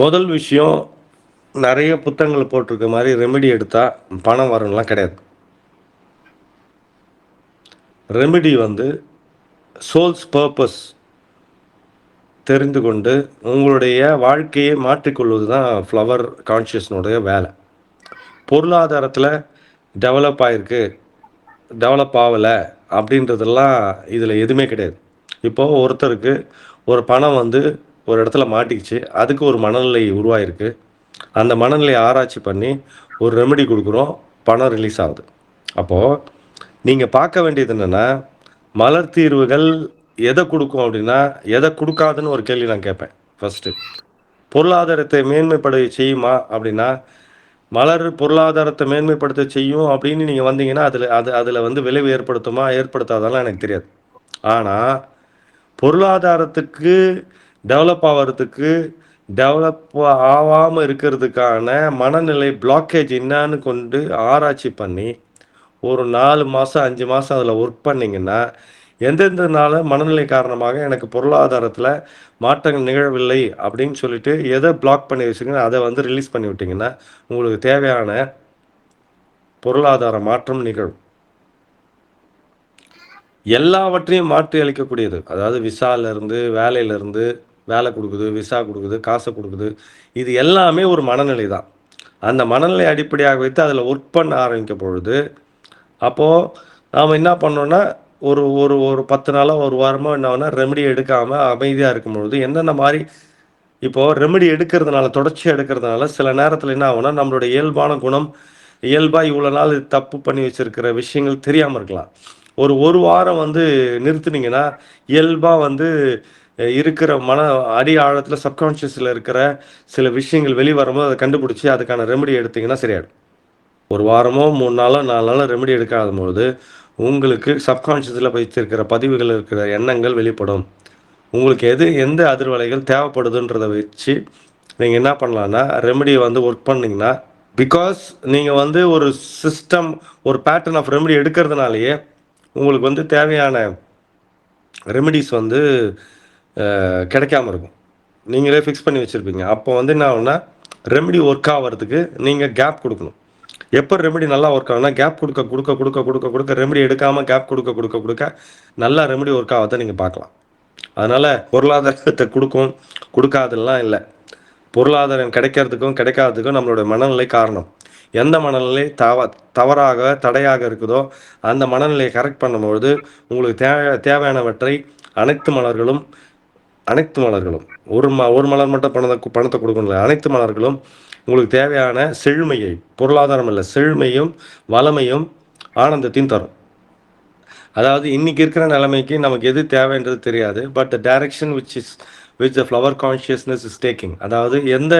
முதல் விஷயம் நிறைய புத்தகங்கள் போட்டிருக்க மாதிரி ரெமெடி எடுத்தால் பணம் வரும்லாம் கிடையாது. ரெமெடி வந்து சோல்ஸ் பர்பஸ் தெரிந்து கொண்டு உங்களுடைய வாழ்க்கையை மாற்றிக்கொள்வது தான் ஃப்ளவர் கான்ஷியஸ்னுடைய வேலை. பொருளாதாரத்தில் டெவலப் ஆகிருக்கு டெவலப் ஆகலை அப்படின்றதெல்லாம் இதில் எதுவுமே கிடையாது. இப்போது ஒருத்தருக்கு ஒரு பணம் வந்து ஒரு இடத்துல மாட்டிக்கிச்சு. அதுக்கு ஒரு மனநிலை உருவாயிருக்கு. அந்த மனநிலையை ஆராய்ச்சி பண்ணி ஒரு ரெமெடி கொடுக்குறோம். பணம் ரிலீஸ் ஆகுது. அப்போது நீங்கள் பார்க்க வேண்டியது என்னென்னா மலர் தீர்வுகள் எதை கொடுக்கும் அப்படின்னா எதை கொடுக்காதுன்னு ஒரு கேள்வி நான் கேட்பேன். ஃபஸ்ட்டு பொருளாதாரத்தை மேன்மைப்பட செய்யுமா அப்படின்னா மலர் பொருளாதாரத்தை மேன்மைப்படுத்த செய்யும் அப்படின்னு நீங்கள் வந்தீங்கன்னா அதில் அது அதில் வந்து விளைவு ஏற்படுத்துமா ஏற்படுத்தாதெல்லாம் எனக்கு தெரியாது. ஆனால் பொருளாதாரத்துக்கு டெவலப் ஆகிறதுக்கு டெவலப் ஆகாமல் இருக்கிறதுக்கான மனநிலை பிளாக்கேஜ் என்னான்னு கொண்டு ஆராய்ச்சி பண்ணி ஒரு நாலு மாதம் அஞ்சு மாதம் அதில் ஒர்க் பண்ணிங்கன்னா எந்தெந்த நாள் மனநிலை காரணமாக எனக்கு பொருளாதாரத்தில் மாற்றங்கள் நிகழவில்லை அப்படின்னு சொல்லிட்டு எதை பிளாக் பண்ணி வச்சுங்க அதை வந்து ரிலீஸ் பண்ணி விட்டிங்கன்னா உங்களுக்கு தேவையான பொருளாதார மாற்றம் நிகழும். எல்லாவற்றையும் மாற்றி அளிக்கக்கூடியது. அதாவது விசாலேருந்து வேலையிலேருந்து வேலை கொடுக்குது விசா கொடுக்குது காசை கொடுக்குது. இது எல்லாமே ஒரு மனநிலை தான் அந்த மனநிலை அடிப்படையாக வைத்து அதில் ஒர்க் பண்ண ஆரம்பிக்க பொழுது அப்போது நாம் என்ன பண்ணோன்னா ஒரு ஒரு ஒரு பத்து நாளாக ஒரு வாரமாக என்ன ஆகுனா ரெமெடி எடுக்காமல் அமைதியாக இருக்கும் பொழுது என்னென்ன மாதிரி இப்போது ரெமெடி எடுக்கிறதுனால தொடர்ச்சி எடுக்கிறதுனால சில நேரத்தில் என்ன ஆகும்னா நம்மளுடைய இயல்பான குணம் இயல்பாக இவ்வளோ நாள் தப்பு பண்ணி வச்சுருக்கிற விஷயங்கள் தெரியாமல் இருக்கலாம். ஒரு ஒரு வாரம் வந்து நிறுத்துனீங்கன்னா இயல்பாக வந்து இருக்கிற மன அடி ஆழத்தில் சப்கான்ஷியஸில் இருக்கிற சில விஷயங்கள் வெளி வரும்போது அதை கண்டுபிடிச்சி அதுக்கான ரெமெடி எடுத்தீங்கன்னா சரியாயிடும். ஒரு வாரமோ மூணு நாளோ நாலு நாளோ ரெமெடி எடுக்காத பொழுது உங்களுக்கு சப்கான்ஷியஸில் வைத்திருக்கிற பதிவுகள் இருக்கிற எண்ணங்கள் வெளிப்படும். உங்களுக்கு எது எந்த அதிர்வலைகள் தேவைப்படுதுன்றதை வச்சு நீங்கள் என்ன பண்ணலான்னா ரெமெடியை வந்து ஒர்க் பண்ணிங்கன்னா பிகாஸ் நீங்கள் வந்து ஒரு சிஸ்டம் ஒரு பேட்டர்ன் ஆஃப் ரெமெடி எடுக்கிறதுனாலேயே உங்களுக்கு வந்து தேவையான ரெமெடிஸ் வந்து கிடைக்காம இருக்கும். நீங்களே ஃபிக்ஸ் பண்ணி வச்சுருப்பீங்க. அப்போ வந்து என்ன ஆகுனா ரெமெடி ஒர்க் ஆகிறதுக்கு நீங்கள் கேப் கொடுக்கணும். எப்போ ரெமெடி நல்லா ஒர்க் ஆகுனா கேப் கொடுக்க கொடுக்க கொடுக்க கொடுக்க கொடுக்க ரெமெடி எடுக்காமல் கேப் கொடுக்க கொடுக்க கொடுக்க நல்லா ரெமெடி ஒர்க் ஆகிறத நீங்கள் பார்க்கலாம். அதனால் பொருளாதாரத்தை கொடுக்கும் கொடுக்காதெல்லாம் இல்லை. பொருளாதாரம் கிடைக்கிறதுக்கும் கிடைக்காததுக்கும் நம்மளோட மனநிலை காரணம். எந்த மனநிலை தவ தவறாக தடையாக இருக்குதோ அந்த மனநிலையை கரெக்ட் பண்ணும்பொழுது உங்களுக்கு தேவை தேவையானவற்றை அனைத்து மலர்களும் அனைத்து மலர்களும் ஒரு ம ஒரு மலர் மட்டும் பணத்தை பணத்தை கொடுக்கணும் அனைத்து மலர்களும் உங்களுக்கு தேவையான செழுமையை பொருளாதாரம் இல்லை செழுமையும் வளமையும் ஆனந்தத்தையும் தரும். அதாவது இன்னைக்கு இருக்கிற நிலைமைக்கு நமக்கு எது தேவைன்றது தெரியாது but the direction which is which the flower consciousness is taking அதாவது எந்த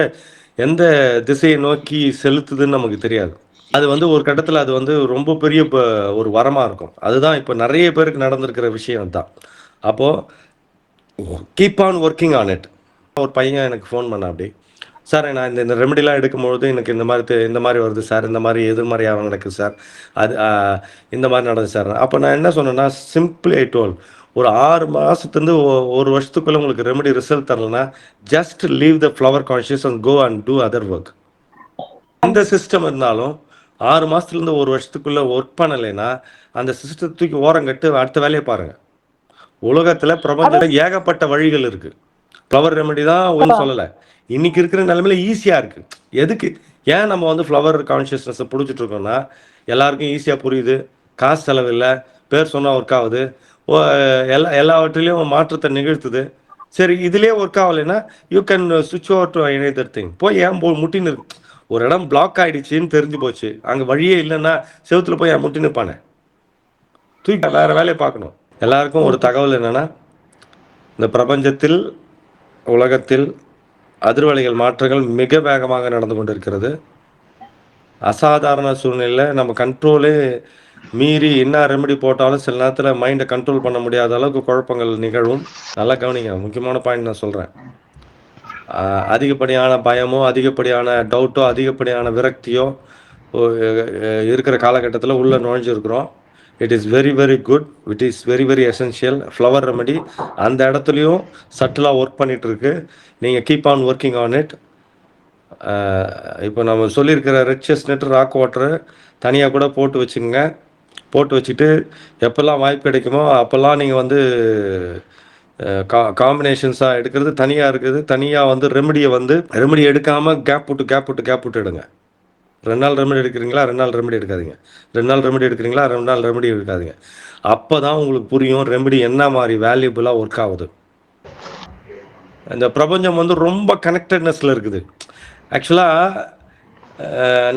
எந்த திசையை நோக்கி செலுத்துதுன்னு நமக்கு தெரியாது. அது வந்து ஒரு கட்டத்தில் அது வந்து ரொம்ப பெரிய இப்போ ஒரு வரமாக இருக்கும். அதுதான் இப்போ நிறைய பேருக்கு நடந்திருக்கிற விஷயம் தான் அப்போது keep on working on it ஒரு பையன் எனக்கு ஃபோன் பண்ண அப்படி. சார் நான் இந்த இந்த ரெமெடிலாம் எடுக்கும்பொழுது எனக்கு இந்த மாதிரி இந்த மாதிரி வருது சார் இந்த மாதிரி எது மாதிரி ஆகும் நடக்குது சார் அது இந்த மாதிரி நடக்குது சார் அப்போ நான் என்ன சொன்னேன்னா சிம்பிள் ஐ டோல் ஒரு ஆறு மாதத்துலேருந்து ஒரு வருஷத்துக்குள்ளே உங்களுக்கு remedy result தரலன்னா just leave the flower conscious and go and do other work இந்த சிஸ்டம் இருந்தாலும் ஆறு மாதத்துலேருந்து ஒரு வருஷத்துக்குள்ளே ஒர்க் பண்ணலைன்னா அந்த சிஸ்டத்தை தூக்கி ஓரம் கட்டு அடுத்த வேலையை பாருங்கள் உலகத்தில் பிரபஞ்சத்தில் ஏகப்பட்ட வழிகள் இருக்குது ஃப்ளவர் ரெமெடி தான் ஒன்றும் சொல்லலை. இன்னைக்கு இருக்கிற நிலைமையில ஈஸியாக இருக்கு. எதுக்கு? ஏன் நம்ம வந்து ஃப்ளவர் கான்ஷியஸ்னஸை பிடிச்சிட்டு இருக்கோம்னா எல்லாருக்கும் ஈஸியாக புரியுது. காசு செலவில்லை. பேர் சொன்னால் ஒர்க் ஆகுது. எல்லா எல்லாவற்றிலையும் மாற்றத்தை நிகழ்த்துது. சரி இதுலேயே ஒர்க் ஆகலைன்னா you can switch over to thing போய் ஏன் போ முட்டின்னு இருக்கு. ஒரு இடம் பிளாக் ஆயிடுச்சுன்னு தெரிஞ்சு போச்சு. அங்கே வழியே இல்லைன்னா செவத்துல போய் ஏன் முட்டி நிற்பானே தூக்கி வேற வேலையை பார்க்கணும். எல்லாருக்கும் ஒரு தகவல் என்னன்னா இந்த பிரபஞ்சத்தில் உலகத்தில் அதிர்வலைகள் மாற்றங்கள் மிக வேகமாக நடந்து கொண்டிருக்கிறது. அசாதாரண சூழ்நிலையில் நம்ம கண்ட்ரோலே மீறி என்ன ரெமெடி போட்டாலும் சில நேரத்தில் மைண்டை கண்ட்ரோல் பண்ண முடியாத அளவுக்கு குழப்பங்கள் நிகழும். நல்லா கவனிங்க முக்கியமான பாயிண்ட் நான் சொல்கிறேன் அதிகப்படியான பயமோ அதிகப்படியான டவுட்டோ அதிகப்படியான விரக்தியோ இருக்கிற காலகட்டத்தில் உள்ளே நுழைஞ்சிருக்கிறோம். It is very very good it is very very essential flower remedy அந்த இடத்துலையும் சட்டிலாக ஒர்க் பண்ணிகிட்டு இருக்கு நீங்கள் keep on working on it இப்போ நம்ம சொல்லியிருக்கிற ரெட் செஸ்னட் ராக் வாட்டரு தனியாக கூட போட்டு வச்சுங்க போட்டு வச்சுட்டு எப்போல்லாம் வாய்ப்பு கிடைக்குமோ அப்போல்லாம் நீங்கள் வந்து கா காம்பினேஷன்ஸாக எடுக்கிறது தனியாக இருக்குது. தனியாக வந்து ரெமடியை வந்து ரெமடி எடுக்காமல் கேப் விட்டு கேப் விட்டு கேப் விட்டு எடுங்க. ரெண்டு நாள் ரெமெடி எடுக்கிறீங்களா? ரெண்டு நாள் ரெமெடி எடுக்காதீங்க. ரெண்டு நாள் ரெமெடி எடுக்கிறீங்களா? ரெண்டு நாள் ரெமெடி எடுக்காதீங்க. அப்போ தான் உங்களுக்கு புரியும் ரெமடி என்ன மாதிரி வேல்யூபுளாக ஒர்க் ஆகுது. இந்த பிரபஞ்சம் வந்து ரொம்ப கனெக்டட்னஸில் இருக்குது. ஆக்சுவலாக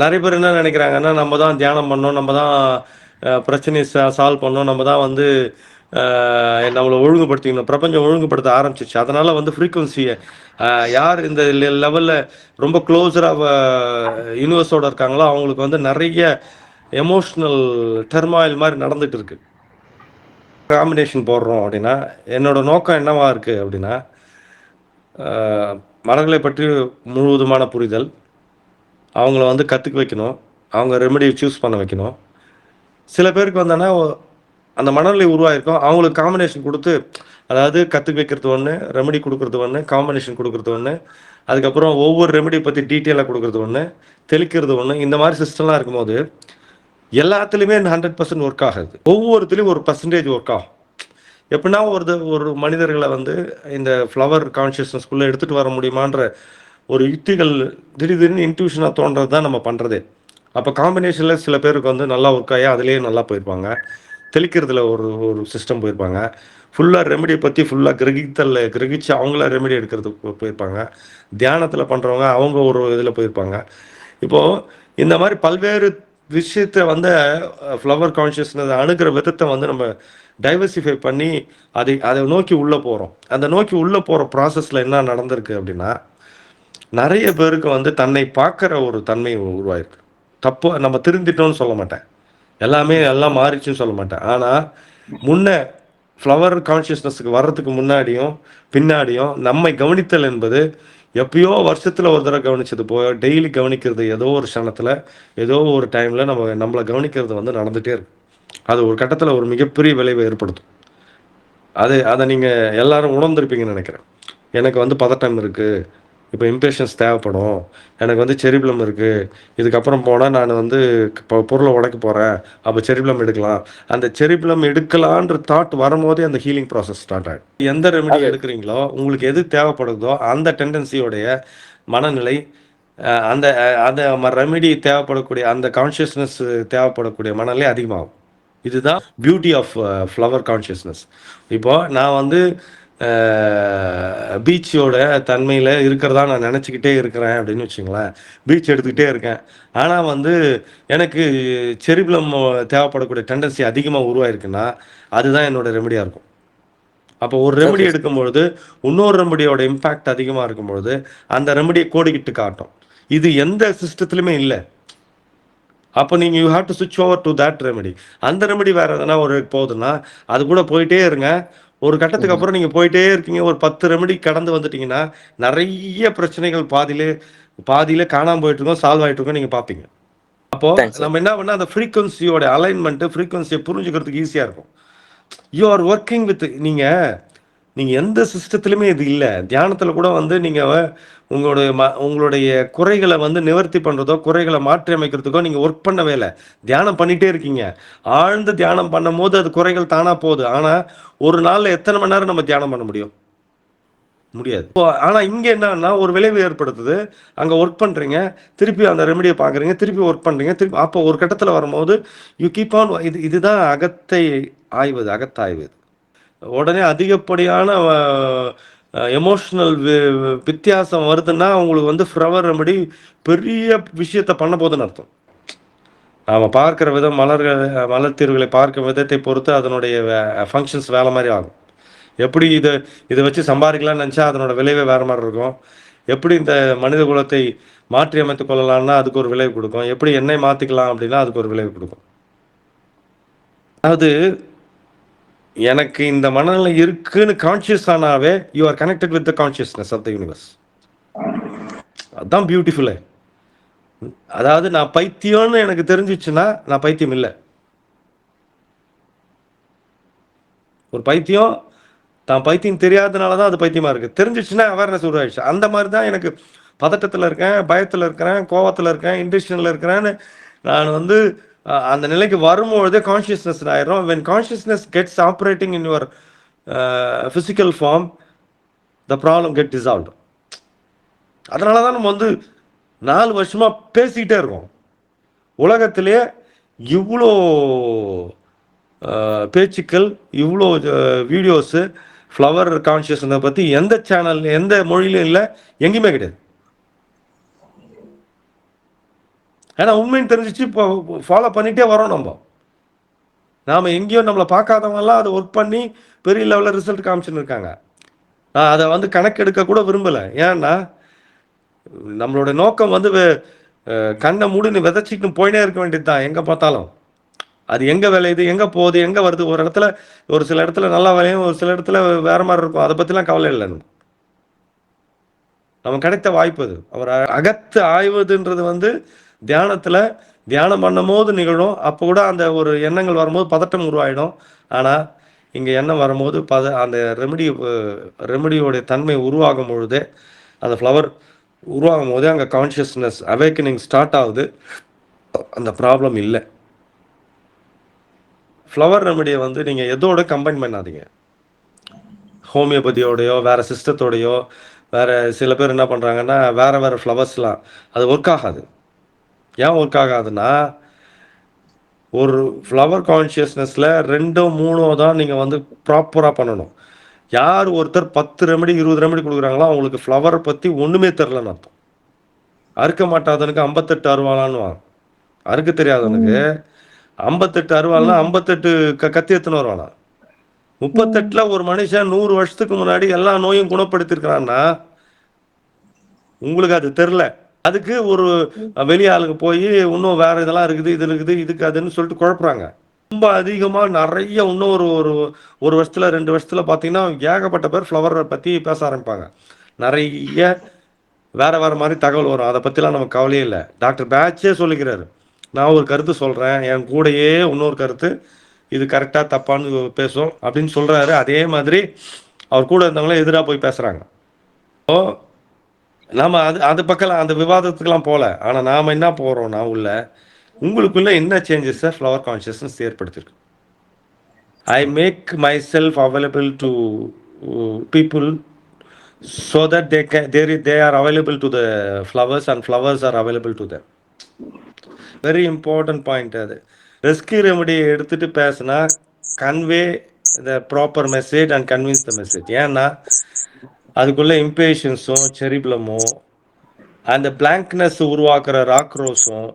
நிறைய பேர் என்ன நினைக்கிறாங்கன்னா நம்ம தான் தியானம் பண்ணோம் நம்ம தான் பிரச்சனையை சால்வ் பண்ணோம் நம்ம தான் வந்து நம்மளை ஒழுங்குபடுத்திக்கணும். பிரபஞ்சம் ஒழுங்குபடுத்த ஆரம்பிச்சிச்சு அதனால வந்து ஃப்ரீக்குவன்சியை யார் இந்த லெவலில் ரொம்ப க்ளோஸராக யூனிவர்ஸோட இருக்காங்களோ அவங்களுக்கு வந்து நிறைய எமோஷ்னல் டெர்மாயில் மாதிரி நடந்துட்டு இருக்கு. காம்பினேஷன் போடுறோம் அப்படின்னா என்னோட நோக்கம் என்னவா இருக்கு அப்படின்னா ஆஹ், மலர்களை பற்றி முழுவதுமான புரிதல் அவங்கள வந்து கற்றுக்க வைக்கணும். அவங்க ரெமெடியை சூஸ் பண்ண வைக்கணும். சில பேருக்கு வந்தோன்னா அந்த மனநிலை உருவாயிருக்கும். அவங்களுக்கு காம்பினேஷன் கொடுத்து அதாவது கற்றுக்க வைக்கிறது ஒன்று ரெமெடி கொடுக்குறது ஒன்று காம்பினேஷன் கொடுக்குறது ஒன்று அதுக்கப்புறம் ஒவ்வொரு ரெமெடி பற்றி டீட்டெயிலாக கொடுக்குறது ஒன்று தெளிக்கிறது ஒன்று இந்த மாதிரி சிஸ்டம்லாம் இருக்கும்போது எல்லாத்துலேயுமே ஹண்ட்ரட் பர்சன்ட் ஒர்க் ஆகுது. ஒவ்வொருத்துலேயும் ஒரு பர்சன்டேஜ் ஒர்க் ஆகும். எப்படின்னா ஒரு ஒரு மனிதர்களை வந்து இந்த ஃப்ளவர் கான்ஷியஸ்னஸ்குள்ளே எடுத்துகிட்டு வர முடியுமான்ற ஒரு யுக்திகள் திடீர் திடீர்னு இன்ட்யூஷனாக தோன்றது தான் நம்ம பண்ணுறதே அப்போ காம்பினேஷனில் சில பேருக்கு வந்து நல்லா ஒர்க் ஆகி அதுலேயே நல்லா போயிருப்பாங்க. தெளிக்கிறதுல ஒரு ஒரு சிஸ்டம் போயிருப்பாங்க. ஃபுல்லாக ரெமெடியை பற்றி ஃபுல்லாக கிரகித்தல் கிரகிச்சு அவங்கள ரெமெடி எடுக்கிறதுக்கு போயிருப்பாங்க. தியானத்தில் பண்ணுறவங்க அவங்க ஒரு இதில் போயிருப்பாங்க. இப்போது இந்த மாதிரி பல்வேறு விஷயத்தை வந்து ஃப்ளவர் கான்ஷியஸ்னஸ் அணுகிற விதத்தை வந்து நம்ம டைவர்சிஃபை பண்ணி அதை அதை நோக்கி உள்ளே போகிறோம் அந்த நோக்கி உள்ளே போகிற ப்ராசஸில் என்ன நடந்திருக்கு அப்படின்னா நிறைய பேருக்கு வந்து தன்னை பார்க்குற ஒரு தன்மை உருவாயிருக்கு. தப்பு நம்ம திருந்திட்டோம்னு சொல்ல மாட்டேன். எல்லாமே எல்லாம் மாறிச்சுன்னு சொல்ல மாட்டேன். ஆனால் முன்ன ஃப்ளவர் கான்ஷியஸ்னஸுக்கு வர்றதுக்கு முன்னாடியும் பின்னாடியும் நம்மை கவனித்தல் என்பது எப்பயோ வருஷத்தில் ஒரு தடவை கவனிச்சது போய் டெய்லி கவனிக்கிறது ஏதோ ஒரு க்ஷணத்தில் ஏதோ ஒரு டைமில் நம்ம நம்மளை கவனிக்கிறது வந்து நடந்துகிட்டே இருக்கு. அது ஒரு கட்டத்தில் ஒரு மிகப்பெரிய விளைவை ஏற்படுத்தும். அது அதை நீங்கள் எல்லாரும் உணர்ந்திருப்பீங்கன்னு நினைக்கிறேன். எனக்கு வந்து பதட்டம் இருக்குது இப்போ இம்பேஷன்ஸ் தேவைப்படும். எனக்கு வந்து செரிபிளம் இருக்குது இதுக்கப்புறம் போனால் நான் வந்து இப்போ பொருளை உடைக்க போகிறேன் அப்போ செரிபிளம் எடுக்கலாம். அந்த செரிபிளம் எடுக்கலான்ற தாட் வரும்போதே அந்த ஹீலிங் ப்ராசஸ் ஸ்டார்ட் ஆகிடும் எந்த ரெமெடி எடுக்கிறீங்களோ உங்களுக்கு எது தேவைப்படுதோ அந்த டெண்டன்சியோடைய மனநிலை அந்த அந்த ரெமெடி தேவைப்படக்கூடிய அந்த கான்ஷியஸ்னஸ் தேவைப்படக்கூடிய மனநிலை அதிகமாகும். இதுதான் பியூட்டி ஆஃப் ஃப்ளவர் கான்ஷியஸ்னஸ் இப்போ நான் வந்து பீச்சோட தன்மையில் இருக்கிறதா நான் நினச்சிக்கிட்டே இருக்கிறேன் அப்படின்னு வச்சுங்களேன். பீச் எடுத்துக்கிட்டே இருக்கேன். ஆனால் வந்து எனக்கு செரிபிளம் தேவைப்படக்கூடிய டெண்டன்சி அதிகமாக உருவாயிருக்குன்னா அதுதான் என்னோட ரெமடியாக இருக்கும். அப்போ ஒரு ரெமடி எடுக்கும்பொழுது இன்னொரு ரெமடியோட இம்பேக்ட் அதிகமாக இருக்கும்பொழுது அந்த ரெமடியை கோடிக்கிட்டு காட்டும். இது எந்த சிஸ்டத்துலையுமே இல்லை. அப்போ நீங்கள் you have to switch over to that remedy அந்த ரெமெடி வேறு எதனா ஒரு போகுதுன்னா அது கூட போயிட்டே இருங்க. ஒரு கட்டத்துக்கு அப்புறம் நீங்கள் போயிட்டே இருக்கீங்க. ஒரு பத்து ரெமெடி கடந்து வந்துட்டீங்கன்னா நிறைய பிரச்சனைகள் பாதியிலே பாதியிலே காணாமல் போயிட்டு இருக்கோம் சால்வ் ஆகிட்டு இருக்கோம் நீங்கள் பார்ப்பீங்க அப்போ. நம்ம என்ன பண்ணால் அந்த ஃப்ரீக்வன்சியோட அலைன்மெண்ட் ஃப்ரீக்வன்சியை புரிஞ்சுக்கிறதுக்கு ஈஸியாக இருக்கும். யூ ஆர் ஒர்க்கிங் வித் நீங்கள் நீங்கள் எந்த சிஸ்டத்துலையுமே இது இல்லை. தியானத்தில் கூட வந்து நீங்கள் உங்களுடைய ம உங்களுடைய குறைகளை வந்து நிவர்த்தி பண்ணுறதோ குறைகளை மாற்றி அமைக்கிறதுக்கோ நீங்கள் ஒர்க் பண்ணவே இல்லை. தியானம் பண்ணிகிட்டே இருக்கீங்க. ஆழ்ந்து தியானம் பண்ணும்போது அது குறைகள் தானாக போகுது. ஆனால் ஒரு நாளில் எத்தனை மணி நேரம் நம்ம தியானம் பண்ண முடியும்? முடியாது. இப்போ ஆனால் இங்கே என்னன்னா ஒரு விளைவு ஏற்படுத்துது. அங்கே ஒர்க் பண்ணுறீங்க திருப்பி அந்த ரெமடியை பார்க்குறீங்க திருப்பி ஒர்க் பண்ணுறீங்க திருப்பி அப்போ ஒரு கட்டத்தில் வரும்போது யூ கீப் ஆன் இது இதுதான் அகத்தை ஆய்வது அகத்தாய்வது. உடனே அதிகப்படியான எமோஷ்னல் வித்தியாசம் வருதுன்னா அவங்களுக்கு வந்து ஃப்ளவர் ரெமடி பெரிய விஷயத்தை பண்ண போதுன்னு அர்த்தம். நாம் பார்க்குற விதம் மலர்கள் மலர் தீர்வுகளை பார்க்கும் விதத்தை பொறுத்து அதனுடைய ஃபங்க்ஷன்ஸ் வேலை மாதிரி ஆகும். எப்படி இதை இதை வச்சு சம்பாதிக்கலாம்னு நினச்சா அதனோட விளைவே வேறு மாதிரி இருக்கும். எப்படி இந்த மனித குலத்தை மாற்றி அமைத்துக் கொள்ளலாம்னா அதுக்கு ஒரு விளைவு கொடுக்கும். எப்படி எண்ணெய் மாற்றிக்கலாம் அப்படின்னா அதுக்கு ஒரு விளைவு கொடுக்கும். அதாவது எனக்கு இந்த மனநிலை இருக்குன்னு conscious ஆனாவே you are connected with the consciousness of the universe அதுதான் பியூட்டிஃபுல்லு அதாவது நான் பைத்தியம்னு எனக்கு தெரிஞ்சிச்சுன்னா நான் பைத்தியம் இல்லை. ஒரு பைத்தியம் தான் பைத்தியம் தெரியாதனால தான் அது பைத்தியமாக இருக்குது தெரிஞ்சிச்சுன்னா அவேர்னஸ் உருவாயிடுச்சு. அந்த மாதிரி தான் எனக்கு பதட்டத்தில் இருக்கேன் பயத்தில் இருக்கிறேன் கோவத்தில் இருக்கேன் இன்டென்ஷனில் இருக்கிறேன்னு நான் வந்து அந்த நிலைக்கு வரும்பொழுதே கான்ஷியஸ்னஸ் ஆயிரும். When consciousness gets operating in your physical form the problem get dissolve அதனால தான் நம்ம வந்து நாலு வருஷமாக பேசிக்கிட்டே இருக்கோம். உலகத்திலே இவ்வளோ பேச்சுக்கள் இவ்வளோ வீடியோஸு ஃப்ளவர் கான்ஷியஸ்னை பற்றி எந்த சேனல் எந்த மொழியிலும் இல்லை எங்கேயுமே கிடையாது. ஏன்னா உண்மைன்னு தெரிஞ்சிச்சு இப்போ ஃபாலோ பண்ணிகிட்டே வரோம் நம்ம. நாம் எங்கேயும் நம்மளை பார்க்காதவங்கலாம் அதை ஒர்க் பண்ணி பெரிய லெவலில் ரிசல்ட் காமிச்சுன்னு இருக்காங்க நான் அதை வந்து கணக்கெடுக்க கூட விரும்பலை. ஏன்னா நம்மளோட நோக்கம் வந்து வெ- கண்ணை மூடின்னு விதைச்சிக்கிட்டு போயினே இருக்க வேண்டியது தான் எங்கே பார்த்தாலும். அது எங்கே விளையுது எங்கே போகுது எங்கே வருது? ஒரு இடத்துல ஒரு சில இடத்துல நல்லா விளையும் ஒரு சில இடத்துல வேற மாதிரி இருக்கும். அதை பற்றிலாம் கவலை இல்லை நம்ம. நமக்கு கிடைத்த வாய்ப்பு அது. அவர் அகத்து ஆய்வதுன்றது வந்து தியானத்தில் தியானம் பண்ணும் போது நிகழும். அப்போ கூட அந்த ஒரு எண்ணங்கள் வரும்போது பதட்டம் உருவாயிடும். ஆனால் இங்கே எண்ணம் வரும்போது பத அந்த ரெமடி ரெமடியோடைய தன்மை உருவாகும் பொழுதே அந்த ஃப்ளவர் உருவாகும் போதே அங்கே கான்ஷியஸ்னஸ் அவேக்கனிங் ஸ்டார்ட் ஆகுது. அந்த ப்ராப்ளம் இல்லை. ஃப்ளவர் ரெமடியை வந்து நீங்கள் எதோட கம்பைன் பண்ணாதீங்க. ஹோமியோபதியோடையோ வேறு சிஸ்டத்தோடையோ வேறு சில பேர் என்ன பண்ணுறாங்கன்னா வேறு வேறு ஃப்ளவர்ஸ்லாம் அது ஒர்க் ஆகாது. ஏன் ஒர்க் ஆகாதுன்னா ஒரு ஃப்ளவர் கான்ஷியஸ்னஸில் ரெண்டோ மூணோ தான் நீங்கள் வந்து ப்ராப்பராக பண்ணணும். யார் ஒருத்தர் பத்து ரெமடி இருபது ரெமடி கொடுக்குறாங்களோ அவங்களுக்கு ஃப்ளவரை பற்றி ஒன்றுமே தெரிலன்னு அர்த்தம். அறுக்க மாட்டாதவனுக்கு ஐம்பத்தெட்டு அருவாளான்னு அறுக்க தெரியாதவனுக்கு ஐம்பத்தெட்டு அருவாள்னா ஐம்பத்தெட்டு க கத்தி எத்தனை வருவானா? முப்பத்தெட்டுல ஒரு மனுஷன் நூறு வருஷத்துக்கு முன்னாடி எல்லா நோயும் குணப்படுத்திருக்கிறான்னா உங்களுக்கு அது தெரில அதுக்கு ஒரு வெளி ஆளுங்க போய் இன்னும் வேற இதெல்லாம் இருக்குது இது இருக்குது இதுக்கு அதுன்னு சொல்லிட்டு குழப்புறாங்க. ரொம்ப அதிகமாக நிறைய இன்னும் ஒரு ஒரு ஒரு வருஷத்துல ரெண்டு வருஷத்துல பார்த்தீங்கன்னா ஏகப்பட்ட பேர் ஃப்ளவரை பற்றி பேச ஆரம்பிப்பாங்க. நிறைய வேற வேற மாதிரி தகவல் வரும். அதை பற்றிலாம் நமக்கு கவலையே இல்லை. டாக்டர் பேட்சே சொல்லிக்கிறாரு. நான் ஒரு கருத்து சொல்கிறேன் என் கூடயே இன்னொரு கருத்து. இது கரெக்டாக தப்பான்னு பேசும். அப்படின்னு சொல்கிறாரு அதே மாதிரி அவர் கூட இருந்தவங்களே எதிராக போய் பேசுகிறாங்க ஓ நாம அது அது பக்கம் அந்த விவாதத்துக்கெல்லாம் போல. ஆனா நாம என்ன போறோம்னா உள்ள உங்களுக்குள்ள என்ன changes flower consciousness ஏற்படுத்திருக்கு. I make myself available to people so that they K there they are available to the flowers and flowers are available to the very important point அது. ரெஸ்கியூ ரெமடி எடுத்துட்டு பேசினா convey the proper message and convince the message ஏன்னா அதுக்குள்ள இம்பேஷன்ஸும் செரிபிளமும் அந்த blankness உருவாக்குற ராக்ரோஸும்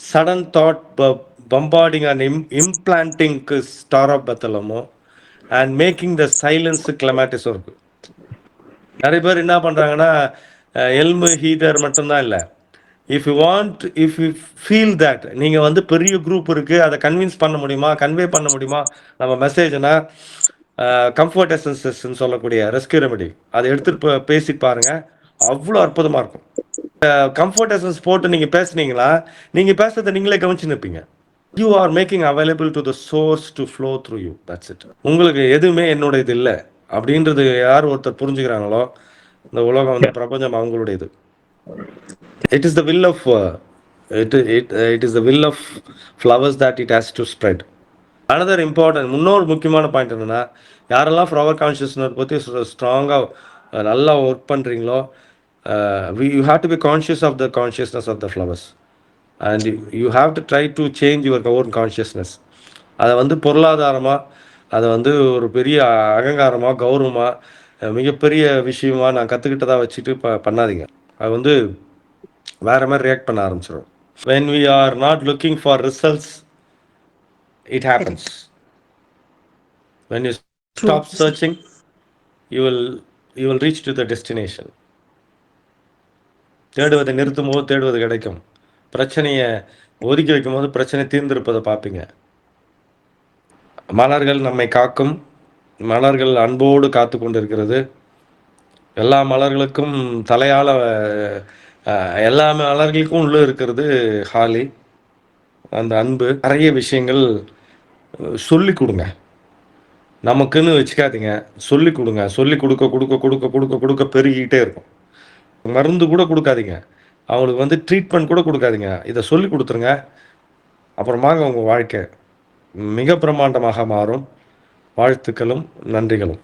சடன் தாட் பம்பார்டிங் அண்ட் இம் இம்ப்ளான்டிங்க்கு ஸ்டாரபத்தலமும் அண்ட் மேக்கிங் த சைலன்ஸ் கிளமேட்டிஸும் இருக்கு நிறைய பேர் என்ன பண்ணுறாங்கன்னா எல்மு ஹீதர் மட்டும்தான் இல்லை. If you want if you feel that நீங்கள் வந்து பெரிய குரூப் இருக்குது அதை கன்வின்ஸ் பண்ண முடியுமா கன்வே பண்ண முடியுமா நம்ம மெசேஜ்னா கம்ஃபர்ட் எசன்சஸ்ன்னு சொல்லக்கூடிய ரெஸ்கியூ ரெமெடி அதை எடுத்துட்டு பேசி பாருங்க. அவ்வளோ அற்புதமா இருக்கும். கம்ஃபர்ட் எசன்ஸ் போட்டு நீங்க பேசுனீங்களா நீங்க பேசுறதை நீங்களே கவனிச்சு நிற்பீங்க you are making available to the source to flow through you that's it உங்களுக்கு எதுவுமே என்னோட இது இல்லை அப்படின்றது யார் ஒருத்தர் புரிஞ்சுக்கிறாங்களோ இந்த உலகம் வந்து பிரபஞ்சம் அவங்களுடைய இது it is the will of uh, it, it, uh, it is the will of flowers that it has another important இன்னொரு முக்கியமான பாயிண்ட் என்னன்னா யாரெல்லாம் ஃப்ளவர் கான்ஷியஸ்னஸ் பற்றி ஸ்ட்ராங்காக நல்லா ஒர்க் பண்ணுறீங்களோ you have to be conscious of the consciousness of the flowers and you have to try to change your own consciousness அதை வந்து பொருளாதாரமாக அதை வந்து ஒரு பெரிய அகங்காரமாக கௌரவமாக மிகப்பெரிய விஷயமா நான் கற்றுக்கிட்டதாக வச்சுட்டு ப பண்ணாதீங்க. அது வந்து வேற மாதிரி ரியாக்ட் பண்ண ஆரம்பிச்சிடும் when we are not looking for results it happens. When you stop searching you will you will reach to the destination. தேடுவதை நிறுத்தும் போது தேடுவது கிடைக்கும். பிரச்சனையை ஒதுக்கி வைக்கும் போது பிரச்சனை தீர்ந்திருப்பதை பார்ப்பீங்க. மலர்கள் நம்மை காக்கும். மலர்கள் அன்போடு காத்து கொண்டிருக்கிறது. எல்லா மலர்களுக்கும் தலையால எல்லா மலர்களுக்கும் உள்ள இருக்கிறது ஹாலி. அந்த அன்பு நிறைய விஷயங்கள் சொல்லி கொடுங்க. நமக்குன்னு வச்சுக்காதீங்க. சொல்லி கொடுங்க. சொல்லி கொடுக்க கொடுக்க கொடுக்க கொடுக்க கொடுக்க பெருகிக்கிட்டே இருக்கும். மருந்து கூட கொடுக்காதீங்க. அவங்களுக்கு வந்து ட்ரீட்மெண்ட் கூட கொடுக்காதீங்க. இதை சொல்லிக் கொடுத்துருங்க. அப்புறமாங்க உங்கள் வாழ்க்கை மிக பிரமாண்டமாக மாறும். வாழ்த்துக்களும், நன்றிகளும்.